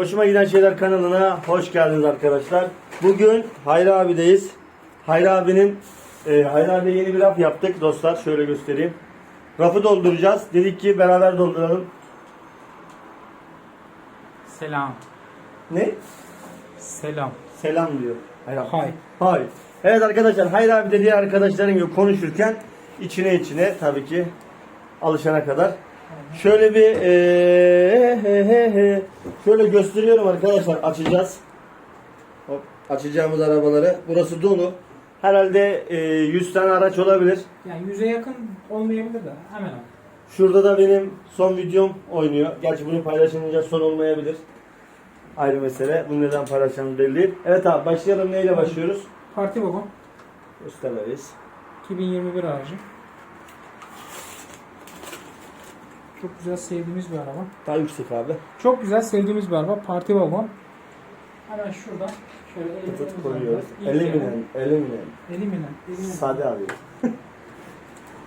Hoşuma Giden Şeyler kanalına hoş geldiniz arkadaşlar. Bugün Hayri abideyiz. Hayri abinin e, Hayri abiye yeni bir raf yaptık dostlar. Şöyle göstereyim. Rafı dolduracağız. Dedik ki beraber dolduralım. Selam. Ne? Selam. Selam diyor. Hayri abi. Hay. Hay. Evet arkadaşlar Hayri abi de diğer arkadaşların gibi konuşurken içine içine tabii ki alışana kadar. Şöyle bir eee, he, he, he. şöyle gösteriyorum arkadaşlar açacağız. Hop, açacağımız arabaları. Burası dolu. Herhalde eee, 100 tane araç olabilir. Yani yüze yakın olmayabilir de hemen hemen. Şurada da benim son videom oynuyor. Gerçi bunu paylaşınca son olmayabilir. Ayrı mesele. Bunu neden paylaşacağımız belli değil. Evet abi başlayalım. Neyle başlıyoruz? Parti vagon Gösteririz. 2021 aracı. Çok güzel sevdiğimiz bir araba. Daha yüksek abi. Çok güzel sevdiğimiz bir araba. Parti vagon. Hemen şurada şöyle elimizden koyuyoruz. Eliminen. Eliminen. eliminen. Sade abi.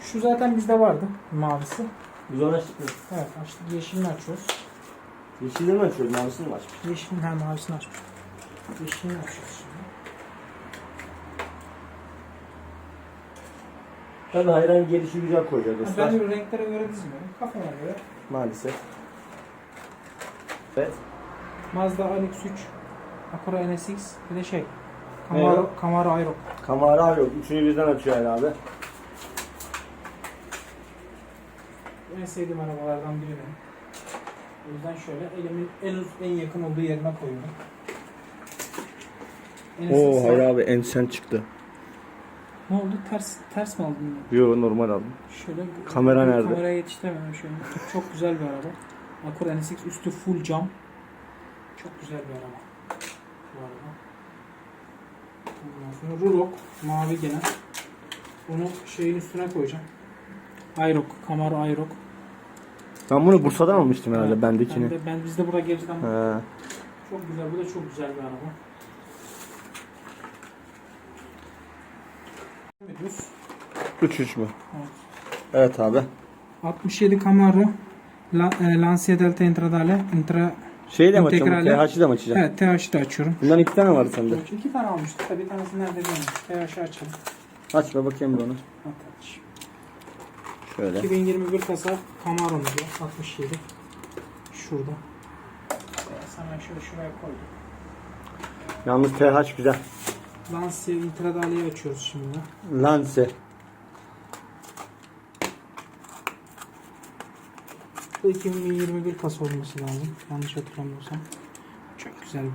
Şu zaten bizde vardı. Mavisi. Biz onu açtık mı? Evet açtık. Yeşilini açıyoruz. Yeşilini mi açıyoruz? Mavisini mi açmış? Yeşilini hem mavisini açmış. Yeşilini açıyoruz Tabii hayran gelişi güzel koyacağız Ben dostlar. de renklere göre dizmiyorum. Kafama göre. Maalesef. Evet. Mazda RX-3, Acura NSX, bir de şey, Ne Camaro, o? Camaro Aero. Kamera yok. Üçünü birden açıyor abi. En sevdiğim arabalardan biri benim. O yüzden şöyle elimin en uz en yakın olduğu yerine koyuyorum. NSX var. abi ensen çıktı. Ne oldu? Ters ters mi aldın? Yo normal aldım. Şöyle Kamera nerede? Kameraya yetiştiremedim şöyle. Çok güzel bir araba. Acura NSX üstü full cam. Çok güzel bir araba. Bu araba. Ondan sonra Rurok mavi gene. Onu şeyin üstüne koyacağım. Ayrok, Camaro Ayrok. Ben bunu Bursa'dan almıştım herhalde Evet, bendekini. Ben, de, ben bizde burada gerçekten He. çok güzel. Bu da çok güzel bir araba. 3 mü? Evet. Evet abi. 67 Camaro La, e, Lancia Delta Intradale Intra Şeyi de mi açacağım? TH'ı da mı açacağım? Evet TH'ı da açıyorum. Bundan iki tane var sende. İki tane almıştık da bir tanesi nerede bilmiyorum. TH'ı açalım. Aç be bakayım bir onu. At aç. Şöyle. 2021 kasa Camaro'muz var. 67. Şurada. Beyaz hemen şöyle şuraya koydum. Yalnız TH güzel. Lancia Intradale'yi açıyoruz şimdi. Lance. Bu 2021 kasa olması lazım. Yanlış hatırlamıyorsam. Çok güzel bu.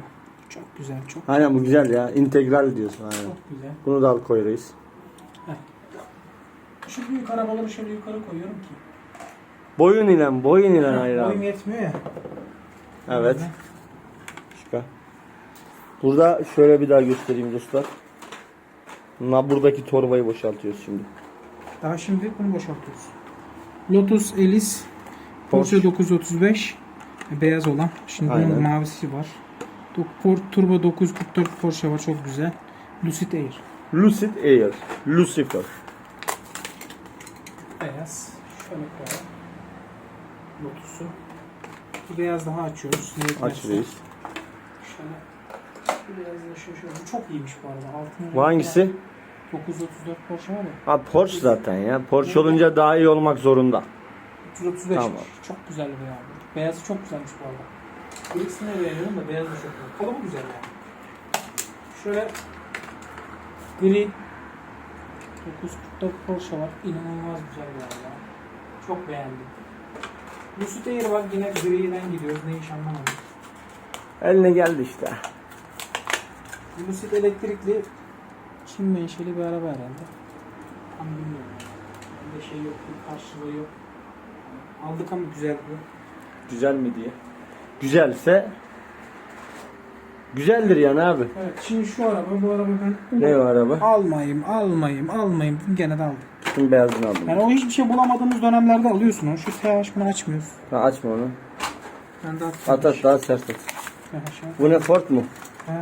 Çok güzel, çok Aynen bu güzel ya. İntegral diyorsun aynen. çok güzel. Bunu da al koy reis. Şu büyük arabaları şöyle yukarı koyuyorum ki. Boyun ile boyun ile hayır Boyum abi. yetmiyor ya. Evet. Şaka. Burada şöyle bir daha göstereyim dostlar. Na buradaki torbayı boşaltıyoruz şimdi. Daha şimdi bunu boşaltıyoruz. Lotus Elise Porsche. Porsche 935 beyaz olan. Şimdi bunun Aynen. mavisi var. Turbo 944 Porsche var çok güzel. Lucid Air Lucid Air. Lucifer. beyaz. Şöyle koyalım. Lotus'u. Bir beyaz daha açıyoruz. Aç Yetmezse. reis. Şöyle. Bir beyaz da şöyle, şöyle. Bu çok iyiymiş bu arada. Altın Bu hangisi? 934 Porsche var ya. Ha Porsche zaten ya. Porsche olunca daha iyi olmak zorunda. 335 Tamam. Çok güzel bir abi. Beyazı çok güzelmiş bu arada. Bu ikisini de beğeniyorum da beyaz da çok güzel. Kalıbı güzel yani. Şöyle gri 944 Porsche var. İnanılmaz güzel bir araba. Çok beğendim. Lucid Air var. Yine griden gidiyoruz. Ne iş anlamadım. Eline geldi işte. Lucid elektrikli Çin menşeli bir araba herhalde. Tam bilmiyorum. Bende şey yok. Bir karşılığı yok. Aldık ama güzel bu. Güzel mi diye. Güzelse güzeldir yani abi. Evet şimdi şu araba bu araba ben Ne o araba? almayayım almayayım almayayım dedim, gene de aldım. Şimdi beyazını aldım. Yani o hiçbir şey bulamadığımız dönemlerde alıyorsun onu. Şu TH bunu açmıyoruz. Ha, açma onu. Ben de At at daha sert at. TH Bu ne Ford mu? He.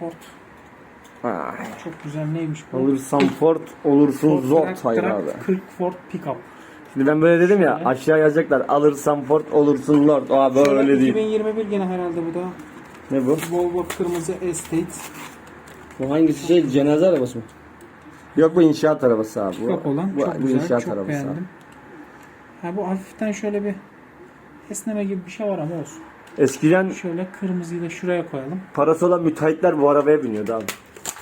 Ford. Ha. Çok güzel neymiş bu? Olursan Ford, olursun Ford Zot Track- hayır abi. 40 Ford Pickup. Şimdi ben böyle dedim ya Şöyle. aşağı yazacaklar alırsan Ford olursun Lord. Aa böyle Şöyle değil. 2021 gene herhalde bu da. Ne bu? Volvo kırmızı Estate. Bu hangisi şey cenaze arabası mı? Yok bu inşaat arabası abi. Bu, Yok olan bu, çok bu güzel. inşaat Çok arabası beğendim. Ha bu hafiften şöyle bir esneme gibi bir şey var ama olsun. abi. Eskiden Şöyle kırmızıyı da şuraya koyalım. parası olan müteahhitler bu arabaya biniyordu abi.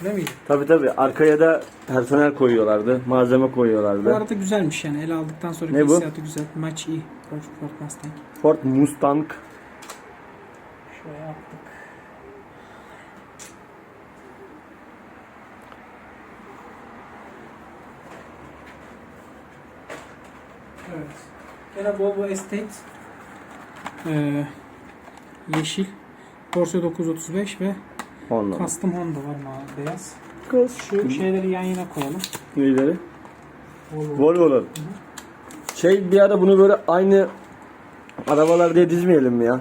Değil miydi? Tabi tabi arkaya da personel koyuyorlardı. Malzeme Bu koyuyorlardı. arada güzelmiş yani. Ele aldıktan sonra Ne bu? güzel. Maç iyi. Ford, Ford Mustang. Ford Mustang. Şuraya attık. Evet. Gene Volvo Estate. Ee, yeşil. Porsche 935 ve Honda. Custom Honda var mavi beyaz. Kas. Şu şeyleri yan yana koyalım. Neyleri? Volvo. Volvo'lar. Şey bir ara bunu böyle aynı arabalar diye dizmeyelim mi ya?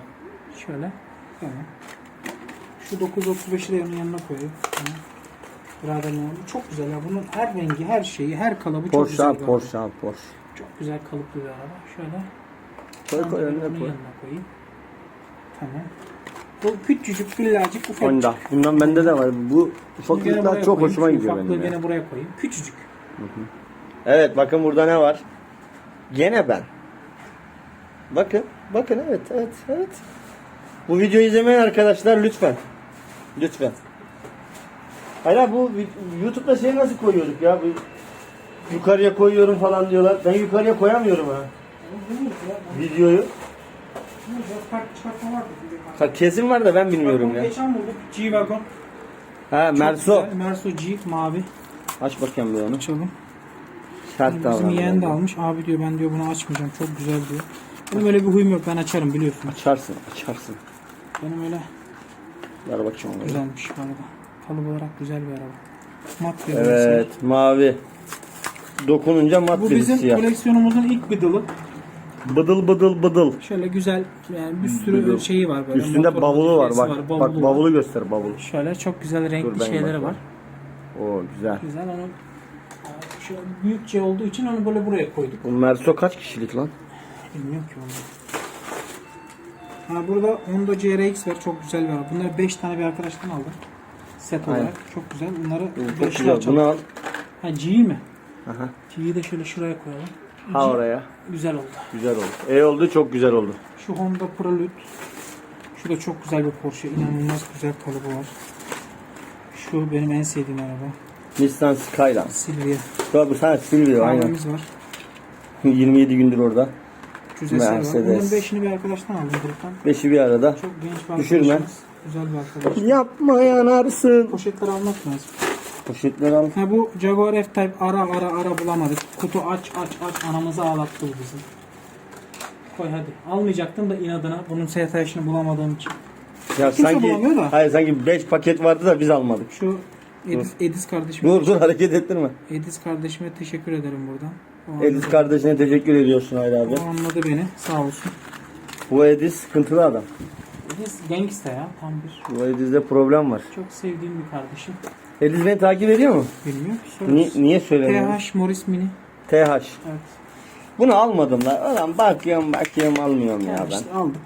Şöyle. Tamam. Şu 935'i de onun yanına koyuyorum. Tamam. Birader ne Bu çok güzel ya. Bunun her rengi, her şeyi, her kalıbı çok Porsche güzel. abi bir Porsche abi Porsche. araba. Çok güzel kalıplı bir araba. Şöyle. Koy ben koy önüne bunun koy. yanına koyayım. Tamam. Bu küçücük, güllacık, ufak. Honda. Bundan bende de var. Bu ufaklıklar çok koyayım. hoşuma Şu gidiyor ufaklığı benim ya. gene buraya koyayım. Küçücük. Evet bakın burada ne var? Gene ben. Bakın. Bakın evet evet evet. Bu videoyu izlemeyen arkadaşlar lütfen. Lütfen. Hayır bu YouTube'da şey nasıl koyuyorduk ya? Bu yukarıya koyuyorum falan diyorlar. Ben yukarıya koyamıyorum ha. Videoyu. Çıkartma vardı. Ha, Kesin var da ben bilmiyorum Bak, ya. bunu Geçen bulduk. G-Wagon. Ha Çok Merso. güzel. Merso G mavi. Aç bakayım bir onu. Açalım. Sert Bizim davranıyor. yeğen de almış. Abi diyor ben diyor bunu açmayacağım. Çok güzel diyor. Benim öyle bir huyum yok. Ben açarım biliyorsun. Açarsın açarsın. Benim öyle Ver bakayım onu. güzelmiş bu arada. Kalıp olarak güzel bir araba. Mat bir araba. Evet mavi. Dokununca mat Bu bir bizim siyah. koleksiyonumuzun ilk bıdılı. Bıdıl bıdıl bıdıl. Şöyle güzel yani bir sürü Bıdıl. şeyi var böyle. Üstünde Motor bavulu var bak. modifiyesi bak bavulu var. bavulu göster bavulu. Şöyle çok güzel renkli ben şeyleri bakayım. var. Oo güzel. Güzel onu şu büyükçe olduğu için onu böyle buraya koyduk. Bu Merso kaç kişilik lan? Bilmiyorum ki onu. Ha burada Honda CRX var. Çok güzel araba. Bunları 5 tane bir arkadaştan aldım. Set Aynen. olarak. Çok güzel. Bunları Bu çok güzel. Bunu al. Ha G mi? Aha. G'yi de şöyle şuraya koyalım. Ha oraya. Güzel oldu. Güzel oldu. E oldu çok güzel oldu. Şu Honda Prelude. Şu da çok güzel bir Porsche. İnanılmaz güzel kalıbı var. Şu benim en sevdiğim araba. Nissan Skyline. Silvia. Ya bu sana Silvio aynen. Kahvemiz var. 27 gündür orada. 300 SR var. Mercedes. Bunun 5'ini bir arkadaştan aldım gruptan. Beşi bir arada. Çok genç bir Düşürme. arkadaşımız. Güzel bir arkadaş. Yapma yanarsın. Poşetleri almak lazım. Poşetleri al. Ha bu Jaguar F-Type ara ara ara bulamadık. Kutu aç aç aç anamızı ağlattı bu bizi. Koy hadi. Almayacaktım da inadına bunun STH'ını bulamadığım için. Ya Kimse sanki bulamıyor da. hayır sanki 5 paket vardı da biz almadık. Şu Edis, Edis kardeşime Dur dur hareket ettirme. Edis kardeşime teşekkür ederim buradan. O anladı, Edis kardeşine teşekkür ediyorsun Hayri abi. o anladı beni. Sağ olsun. Bu Edis sıkıntılı adam. Edis gangsta ya. Tam bir. Bu Edis'de problem var. Çok sevdiğim bir kardeşim. Edis beni takip ediyor mu? Bilmiyorum. Ni Sorun. niye söylemiyorsun? TH Morris Mini. TH. Evet. Bunu almadım lan. Ulan bakıyorum bakıyorum almıyorum ya ben. işte aldık.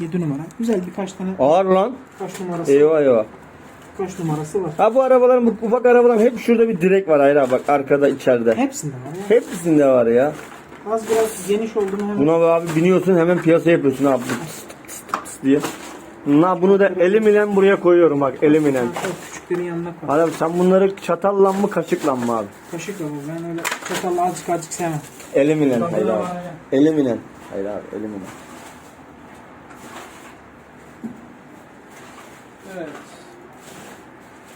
7 numara. Güzel birkaç tane Ağır lan. kaç numarası Eyvah eyvah. kaç numarası var. Ha bu arabaların bu ufak arabaların hep şurada bir direk var Hayri abi bak arkada içeride. Hepsinde var ya. Hepsinde var ya. Az biraz geniş oldu mu hemen Buna abi biniyorsun hemen piyasa yapıyorsun abi. Diye. Na bunu da eliminen buraya koyuyorum bak eliminen. Sen o küçüklerin yanına koy. Abi sen bunları çatalla mı kaşıkla mı abi? Kaşıkla bu. Ben öyle çatalla azıcık azıcık sevmem. Eliminen hayır abi. Eliminen. Hayır abi eliminen. Evet.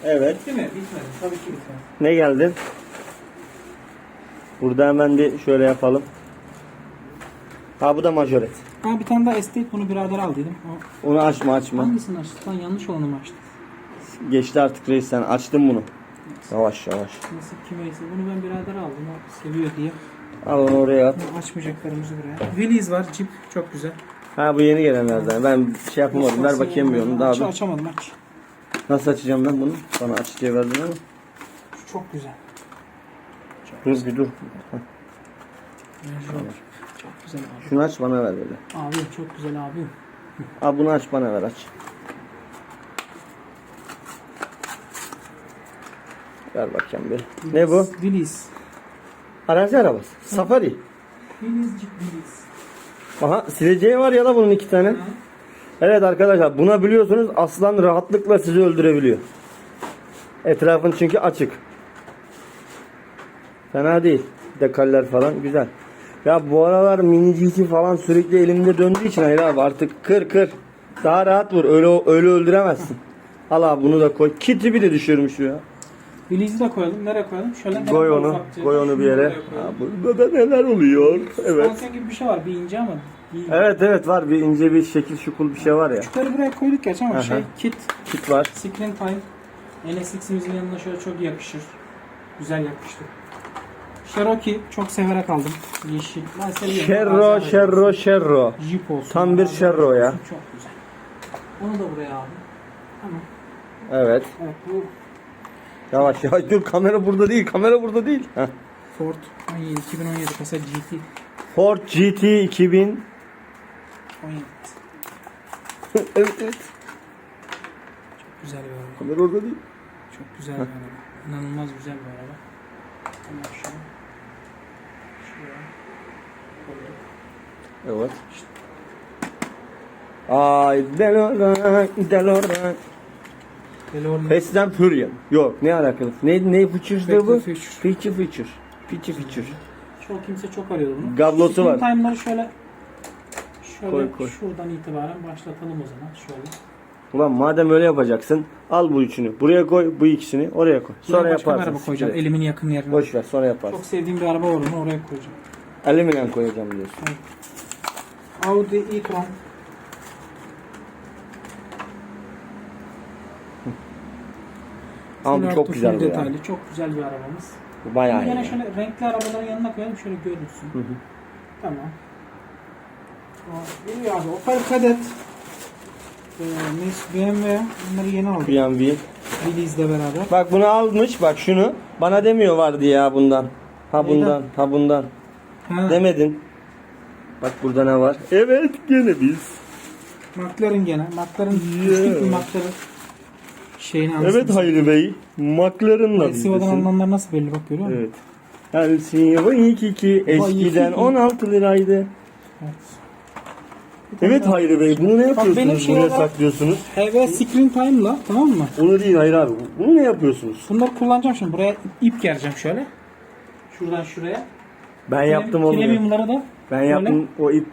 Evet. Bitti mi? Bitmedi. Tabii ki bitmedi. Ne geldi? Burada hemen bir şöyle yapalım. Ha bu da majoret. Ha bir tane daha estate bunu birader al dedim. O Onu açma açma. hangisini açtın? Lan yanlış olanı mı açtın? Geçti artık reis sen açtın bunu. Yavaş yavaş. Nasıl kimeyse bunu ben birader aldım. O seviyor diye. Al onu oraya at. Bunu açmayacaklarımızı buraya. Willys var. Jeep çok güzel. Ha bu yeni gelenlerden. Ben şey yapamadım. Ver bakayım bir onu. Daha Aç, bir. açamadım aç. Nasıl açacağım ben bunu? Bana aç diye verdin ama. Şu çok güzel. Dur bir dur. Range Rover. Çok güzel abi. Şunu aç bana ver böyle. Abi çok güzel abi. Al bunu aç bana ver aç. Ver bakayım bir. Ne bu? Willis. Arazi arabası. Safari. Willis'cik Willis. Aha sileceği var ya da bunun iki tane. Evet arkadaşlar buna biliyorsunuz aslan rahatlıkla sizi öldürebiliyor. Etrafın çünkü açık. Fena değil. Dekaller falan güzel. Ya bu aralar mini GT falan sürekli elimde döndüğü için hayır abi artık kır kır. Daha rahat vur. Öyle öyle öldüremezsin. Al abi bunu da koy. Kiti bir de düşürmüş ya. Willis'i de koyalım. Nereye koyalım? Şöyle Koy onu. ufakça. Koy onu bir Şunu yere. Ha, koyalım. burada da neler oluyor? Evet. Pansiyon gibi bir şey var. Bir ince ama. iyi. Evet evet var bir ince bir şekil şukul bir şey var ya. Çocukları buraya koyduk gerçi ama Aha. şey kit. Kit var. Screen Time. NSX'imizin yanına şöyle çok yakışır. Güzel yakıştı. Cherokee çok severek aldım. Yeşil. Ben seviyorum. Şerro Bazen şerro şerro. Jeep olsun. Tam bir Bazen Cherro ya. olsun, Çok güzel. Onu da buraya aldım. Tamam. Evet. Evet bu Yavaş yavaş dur kamera burada değil kamera burada değil. Heh. Ford 17 2017 kasa GT Ford GT 2000. 17. evet evet. Güzel bir araba. Kamera orada değil. Çok güzel bir araba. İnanılmaz güzel bir araba. Hemen şunu. Şuraya. koyduk. Evet. Ay Delorean Delorean. Fast and Furious. Yok ne alakalı? Ne ne to bu? Feature feature. Feature feature. Çok kimse çok arıyordu bunu. Gablosu var. Time'ları şöyle şöyle Koy, koy. şuradan itibaren başlatalım o zaman. Şöyle. Ulan madem öyle yapacaksın al bu üçünü. Buraya koy bu ikisini oraya koy. Sonra Buraya başka bir yaparsın. araba koyacağım. Siktir et. Elimin yakın yerine. Boş ver sonra yaparsın. Çok sevdiğim bir araba var onu oraya koyacağım. Elimle koyacağım diyorsun. Audi e-tron. Ama bu çok güzel bu ya. detaylı. Çok güzel bir arabamız. Bu bayağı Bunu iyi. Yine şöyle renkli arabaların yanına koyalım şöyle görünsün. hı. Tamam. Aa, Geliyor abi Opel Kadett. Ee, Mercedes, BMW bunları yeni aldık. BMW. Willys'le beraber. Bak bunu almış bak şunu. Bana demiyor vardı ya bundan. Ha Neyden? bundan. Ha bundan. Ha, Demedin. Bak burada ne var? Evet gene biz. McLaren gene. McLaren Yeah. mü McLaren şeyini anlasın. Evet Hayri Bey. McLaren'la Siva'dan bizdesin. alınanlar nasıl belli bak görüyor musun? Evet. Her şey 22 eskiden 16 liraydı. Evet. Evet Hayri Bey bunu ne benim yapıyorsunuz? şey Buraya olarak- saklıyorsunuz. HV Screen Time'la tamam mı? Onu değil Hayri abi. Bunu ne yapıyorsunuz? Bunları kullanacağım şimdi. Buraya ip gereceğim şöyle. Şuradan şuraya. Ben yaptım olmuyor. Premium'lara da Ben böyle yaptım o ip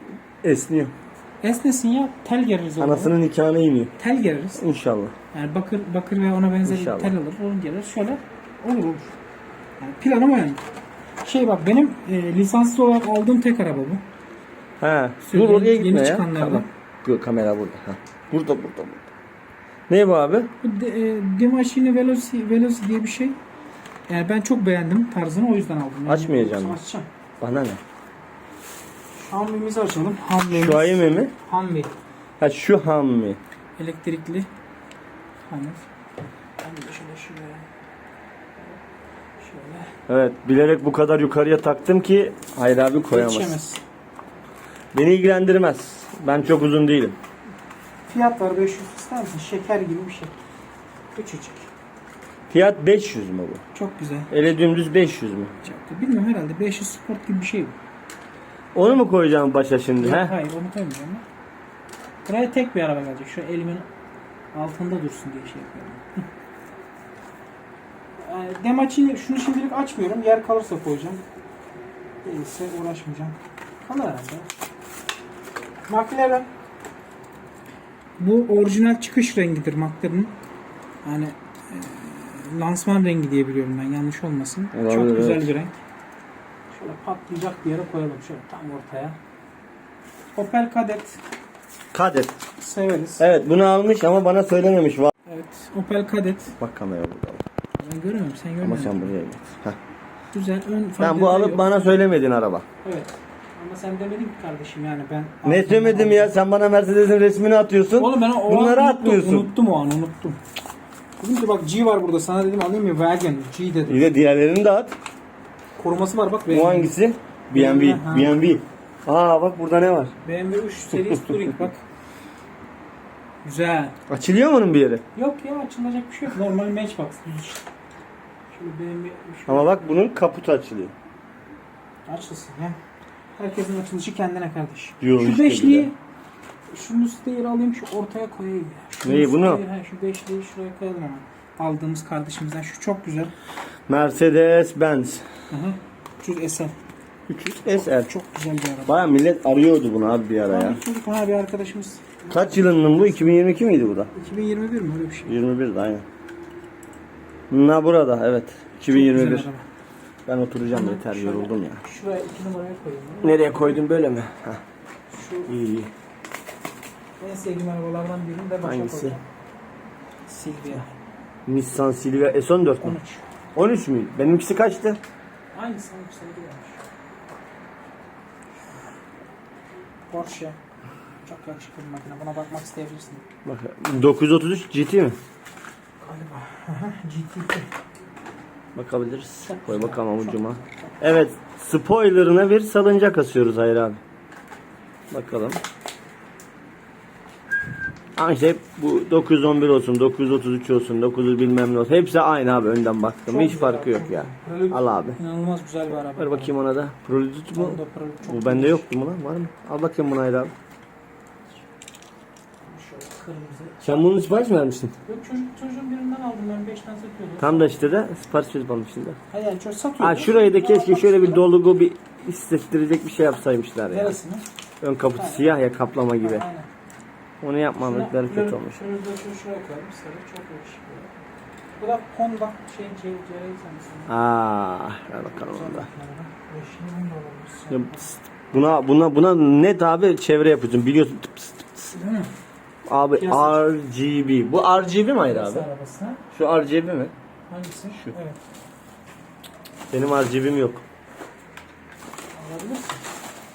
esniyor. Esnesin ya tel geririz orada. Anasının nikahına iniyor. Tel geririz. İnşallah. Yani bakır bakır ve ona benzer İnşallah. tel alır. Onu geririz. Şöyle olur olur. Yani planım o yani. Şey bak benim e, lisanssız olarak aldığım tek araba bu. Yeni- Dur oraya yeni gitme ya. çıkanlardan. Tamam. Dur, kamera burada. Ha. Burada burada burada. Ne bu abi? Bu de, e, Demachine Veloci, Veloci diye bir şey. Yani ben çok beğendim tarzını o yüzden aldım. Yani Açmayacağım yoksa? Açacağım. Bana ne? Humvee'mizi açalım. Humvee'miz. Şu ayı mi? Humvee. Ha şu ham mı? Elektrikli. De şöyle şuraya. Şöyle. Evet bilerek bu kadar yukarıya taktım ki Hayri abi koyamaz. Yetişemez. Beni ilgilendirmez. Ben çok uzun değilim. Fiyat var 500 ister misin? Şeker gibi bir şey. Küçücük. Fiyat 500 mü bu? Çok güzel. Ele dümdüz 500 mü? Çok Bilmiyorum herhalde 500 sport gibi bir şey bu. Onu mu koyacağım başa şimdi? Yok, He? hayır onu koymayacağım ben. Buraya tek bir araba gelecek. Şu elimin altında dursun diye şey yapıyorum. Yani Demaç'ı şunu şimdilik açmıyorum. Yer kalırsa koyacağım. Değilse uğraşmayacağım. Kalır herhalde. McLaren bu orijinal çıkış rengidir McLaren'ın. Yani e, lansman rengi diye biliyorum ben yanlış olmasın. Olabilir, Çok güzel evet. bir renk. Şöyle patlayacak bir yere koyalım şöyle tam ortaya. Opel Kadett Kadet. severiz. Evet bunu almış ama bana söylememiş. Evet. Opel Kadett. Bak kamera burada. Ben görmüyorum sen Ama görmüyorsun. sen buraya git. Heh. Güzel ön Sen bu alıp bana söylemedin araba. Evet. Ama sen demedin ki kardeşim yani ben. Ne demedim ya sen bana Mercedes'in resmini atıyorsun. Oğlum ben o Bunları an unuttum, atmıyorsun. Unuttum o an unuttum. Dedim ki bak G var burada sana dedim alayım ya Wagon G dedim. İyi de diğerlerini de at. Koruması var bak. Bu hangisi? BMW. Ha. BMW. Aa bak burada ne var? BMW 3 Series Touring bak. Güzel. Açılıyor mu onun bir yeri? Yok ya açılacak bir şey yok. Normal Matchbox. Şöyle BMW 3 Ama bak bunun kaputu açılıyor. açılsın ya. Herkesin açılışı kendine kardeş. Yo, şu işte beşliği bile. şunu steyeri alayım şu ortaya koyayım ya. Şunu Neyi, bunu? steyeri, he, şu beşliği şuraya koyalım hemen. Aldığımız kardeşimizden şu çok güzel. Mercedes Benz. Hı hı. 300 SL. 300 SR. Çok güzel bir araba. Baya millet arıyordu bunu abi bir ara ya. Abi çocuk ha bir arkadaşımız. Kaç yılının bu? 2022 miydi bu da? 2021 mi öyle bir şey? 21 de aynen. Na burada evet. Çok güzel 2021. araba. Ben oturacağım yeter şöyle yoruldum ya. Şuraya iki numaraya koyayım. Nereye koydun böyle mi? Heh, Şu iyi iyi. en sevdiğim arabalardan birini de başa Hangisi? koyacağım. Silvia. Nissan Silvia S14 mü? 13. 13 mü? Benimkisi kaçtı? Aynısı 13 sene gelmiş. Porsche. Çok yakışıklı bir makine. Buna bakmak isteyebilirsin. Bak 933 GT mi? Galiba. GT2. Bakabiliriz. Çok Koy güzel, bakalım çok avucuma. güzel, Evet, spoilerına bir salıncak asıyoruz Hayır abi. Bakalım. Ha işte bu 911 olsun, 933 olsun, 900 bilmem ne olsun. Hepsi aynı abi önden baktım. Çok Hiç güzel farkı yok çok ya. Böyle Al abi. İnanılmaz güzel bir araba. Ver bakayım ona da. Prolütüt mu? Onda Pro çok Bu bende yoktu mu lan? Var mı? Al bakayım buna Hayır abi. Şöyle kırmızı. Sen bunun sipariş mi vermiştin? Yok çocuk çocuğun birinden aldım ben 5 tane satıyordu. Tam da işte de sipariş verip almışsın da. Hayır yani çocuk satıyordu. Ha şurayı da Ben keşke almak şöyle bir istiyorum. dolgu bir hissettirecek bir şey yapsaymışlar ya. Neresini? Ön kaputu siyah ya kaplama gibi. Aynen. Onu yapmadıkları Şuna- kötü olmuş. Da şu şuraya koyalım. Sarı çok yakışıklı. Bu da Honda şey CRX sanırsın. Aa, ver bakalım onda. Ya, pst, Buna buna buna net abi çevre yapıyorsun biliyorsun. Tıps, tıps. Değil mi? Abi Piyasa- RGB. Bu RGB mi hayır abi? Piyasa arabası. ha? Şu RGB mi? Hangisi? Şu. Evet. Benim RGB'm yok. Alabilirsin.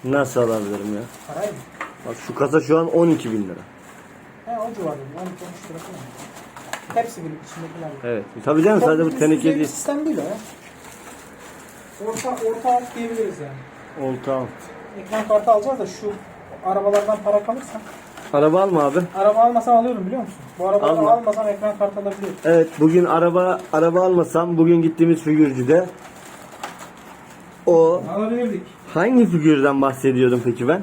Nasıl alabilirim ya? Parayı mı? Bak şu kasa şu an 12 bin lira. He o civarda. 12-13 lira falan. Hepsi birlik içindekiler. Evet. Tabii canım sadece bu teneke değil. sistem değil o ya. Orta, orta alt diyebiliriz yani. Olta alt. Ekran kartı alacağız da şu arabalardan para kalırsa. Araba alma abi. Araba almasam alıyorum biliyor musun? Bu arabaları Alma. almasam ekran kartı alabiliyorum. Evet bugün araba araba almasam bugün gittiğimiz figürcüde o Alabilirdik. hangi figürden bahsediyordum peki ben?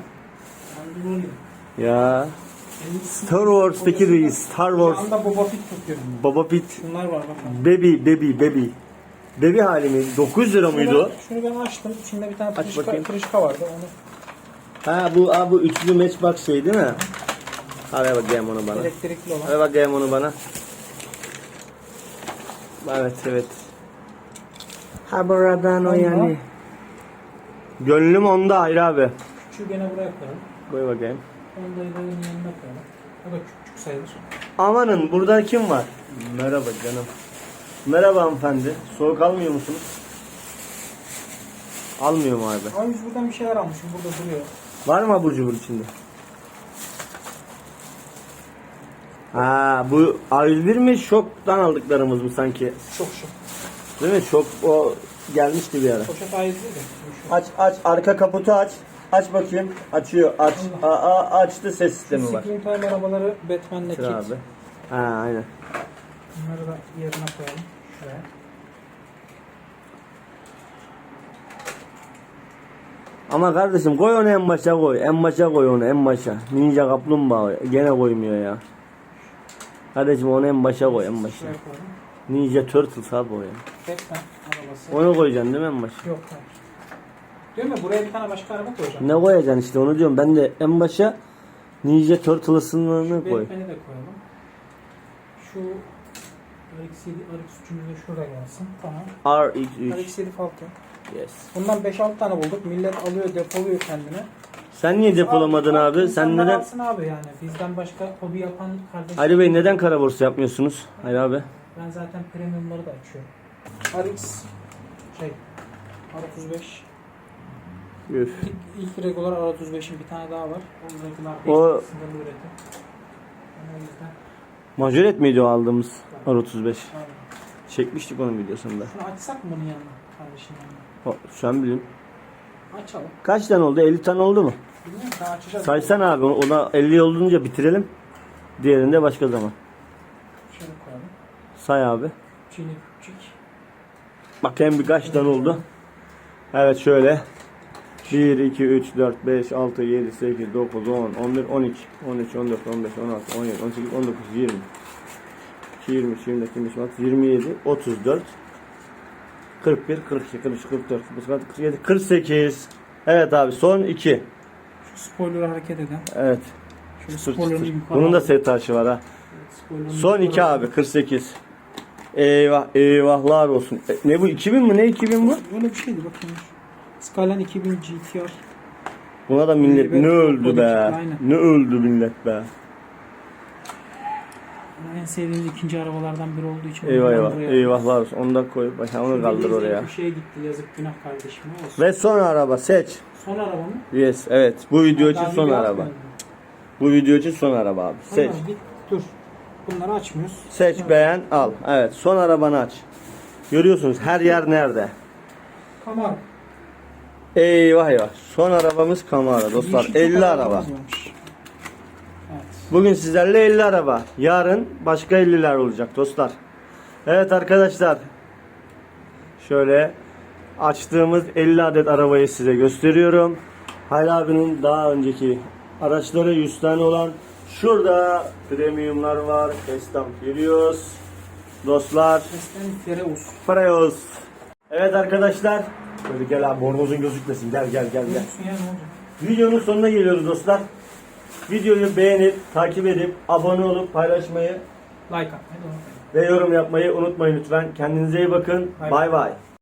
Ben Ya Star Wars'taki reis Star Şu Wars anda Boba Fett tutuyorum. Baba Pitt Bunlar var bakın. Baby Baby Baby Baby hali mi? 9 lira mıydı o? Şunu ben açtım. İçinde bir tane Aç kırışka, bakayım. kırışka vardı. Onu Ha bu ha, bu üçlü matchbox şey değil mi? Hadi bakayım onu bana. elektrikli olan. Hadi bakayım onu bana. Evet evet. Ha buradan o yani. Gönlüm onda ayrı abi. Küçüğü gene buraya koyalım. Koy bakayım. Da onun yanına koyalım. O da küçük sayılır. Amanın burada kim var? Merhaba canım. Merhaba hanımefendi. Soğuk almıyor musunuz? Almıyor mu abi? Ama biz buradan bir şeyler almışım. Burada duruyor. Var mı abur cubur içinde? Ha bu A101 mi şoktan aldıklarımız mı sanki? Çok şık. Değil mi? Şok o gelmişti bir ara. Poşet ayrı değil de. Şu. Aç aç arka kaputu aç. Aç bakayım. Açıyor. Aç. Aa, açtı ses sistemi var. Screen Time arabaları Batman'le kit. Sıra abi. Ha aynen. Bunları da yerine koyalım. Şuraya. Ama kardeşim koy onu en başa koy. En başa koy onu en başa. Ninja kaplumbağa gene koymuyor ya. Kardeşim onu en başa koy en başa. Şuraya koyalım. Ninja Turtles abi o ya. Batman arabası. Onu koyacaksın değil mi en başa? Yok hayır. Diyorum ya buraya bir tane başka araba koyacağım. Ne koyacaksın işte onu diyorum. Ben de en başa Ninja Turtles'ını koy. Batman'i de koyalım. Şu RX-7, RX-3'ümüz de şurada gelsin. Tamam. RX3. RX-7 Falcon. Yes. Bundan 5-6 tane bulduk. Millet alıyor, depoluyor kendine. Sen niye depolamadın abi? Sen neden? alsın abi yani. Bizden başka hobi yapan kardeşler. Ali Bey neden kara borsa yapmıyorsunuz? Hayır abi. Ben zaten premiumları da açıyorum. RX şey R35 Üf. ilk, ilk regular R35'in bir tane daha var. O regular O- sınırlı üretim. Yani o yüzden Majoret miydi o aldığımız R35? aynen. Çekmiştik onun videosunda. Şunu açsak mı bunun yanına? Kardeşin yanına. O, sen bilin. Açalım. Kaç tane oldu? 50 tane oldu mu? Bilmiyorum daha açacağız. Saysan abi ona 50 olunca bitirelim. Diğerini de başka zaman. Şöyle koyalım. Say abi. Çiğne küçük. Bakayım birkaç tane oldu. Evet şöyle. 1, 2, 3, 4, 5, 6, 7, 8, 9, 10, 11, 12, 13, 14, 15, 16, 17, 18, 19, 20. 2, 23, 24, 25, 26, 27, 34, 41, 42, 43, 44, 45, 47, 48. Evet abi son 2. Şu spoiler'ı hareket eden. Evet. Yukarı Bunun da set taşı var ha. Evet, Son yukarı 2 alalım. abi 48. Eyvah eyvahlar olsun. E, ne bu 2000 mi ne 2000 bu? Böyle bir şeydi bakayım. Skyline 2000 GTR. Buna da millet ne öldü be. Ne öldü millet be. En sevdiğimiz ikinci arabalardan biri olduğu için. Eyvah eyvah. buraya- Eyvahlar olsun. Onu da koy. Bak onu kaldır oraya. Bir şeye gitti yazık günah kardeşime olsun. Ve son araba seç. Son araba mı? Yes evet. Bu video için son araba. Bu video için son araba abi. Seç. Tamam, git, dur. Bunları açmıyoruz. Seç beğen al. Evet son arabanı aç. Görüyorsunuz her yer nerede? Kamar. Eyvah eyvah. Son arabamız Camaro dostlar. Yeşil çok 50 araba. Bugün sizlerle 50 araba. Yarın başka 50'ler olacak dostlar. Evet arkadaşlar. Şöyle açtığımız 50 adet arabayı size gösteriyorum. Hayri abinin daha önceki araçları 100 tane olan şurada premiumlar var. Estam Furious. Dostlar. Fereus. Freos. Evet arkadaşlar. Böyle gel abi bornozun gözükmesin. Gel gel gel gel. Videonun sonuna geliyoruz dostlar. Videoyu beğenip, takip edip, abone olup paylaşmayı Like ve yorum yapmayı unutmayın lütfen. Kendinize iyi bakın. Bay Bay bay.